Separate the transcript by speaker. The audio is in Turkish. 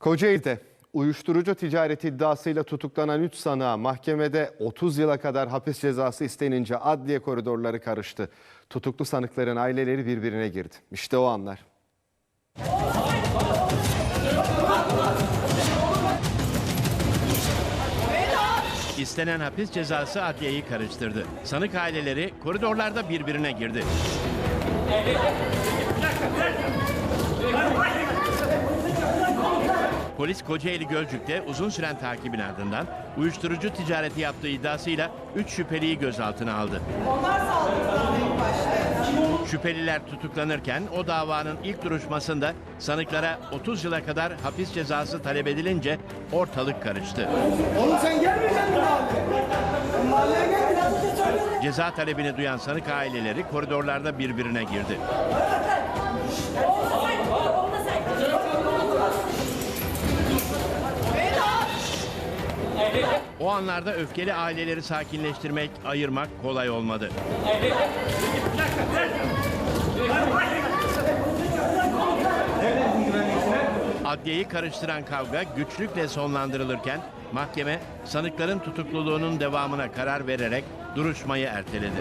Speaker 1: Kocaeli'de uyuşturucu ticareti iddiasıyla tutuklanan 3 sanığa mahkemede 30 yıla kadar hapis cezası istenince adliye koridorları karıştı. Tutuklu sanıkların aileleri birbirine girdi. İşte o anlar.
Speaker 2: İstenen hapis cezası adliyeyi karıştırdı. Sanık aileleri koridorlarda birbirine girdi. Polis Kocaeli Gölcük'te uzun süren takibin ardından uyuşturucu ticareti yaptığı iddiasıyla 3 şüpheliyi gözaltına aldı. Şüpheliler tutuklanırken o davanın ilk duruşmasında sanıklara 30 yıla kadar hapis cezası talep edilince ortalık karıştı.
Speaker 3: Oğlum sen gelmeyeceksin mahalleye? Gelmeyeceksin.
Speaker 2: Ceza talebini duyan sanık aileleri koridorlarda birbirine girdi. O anlarda öfkeli aileleri sakinleştirmek, ayırmak kolay olmadı. Adliyeyi karıştıran kavga güçlükle sonlandırılırken mahkeme sanıkların tutukluluğunun devamına karar vererek duruşmayı erteledi.